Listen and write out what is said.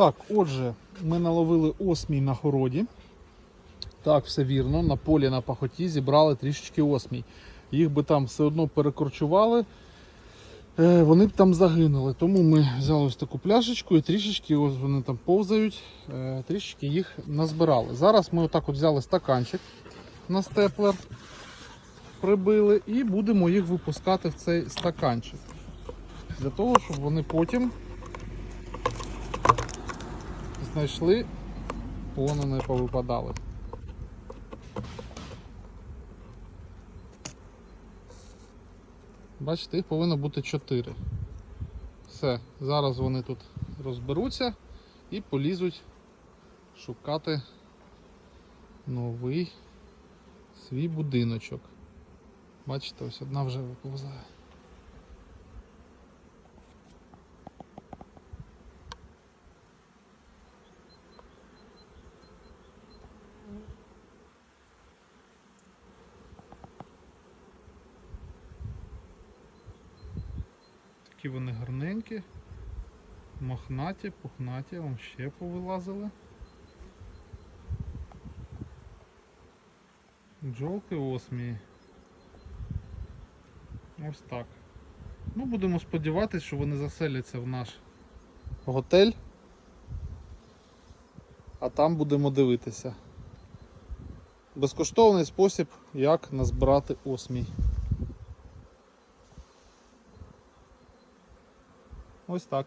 Так, отже, ми наловили осмій на городі. Так, все вірно. На полі на пахоті зібрали трішечки осмій. Їх би там все одно перекорчували, е, вони б там загинули. Тому ми взяли ось таку пляшечку і трішечки, ось вони там повзають, е, трішечки їх назбирали. Зараз ми отак от взяли стаканчик на степлер, прибили і будемо їх випускати в цей стаканчик. Для того, щоб вони потім знайшли, воно не повипадали. Бачите, їх повинно бути 4. Все, зараз вони тут розберуться і полізуть шукати новий свій будиночок. Бачите, ось одна вже виповзає. Такі вони гарненькі, мохнаті, пухнаті, вам ще повилазили. Джолки осмії. Ось так. Ну, будемо сподіватися, що вони заселяться в наш готель. А там будемо дивитися. Безкоштовний спосіб, як назбирати осмій. Ось так.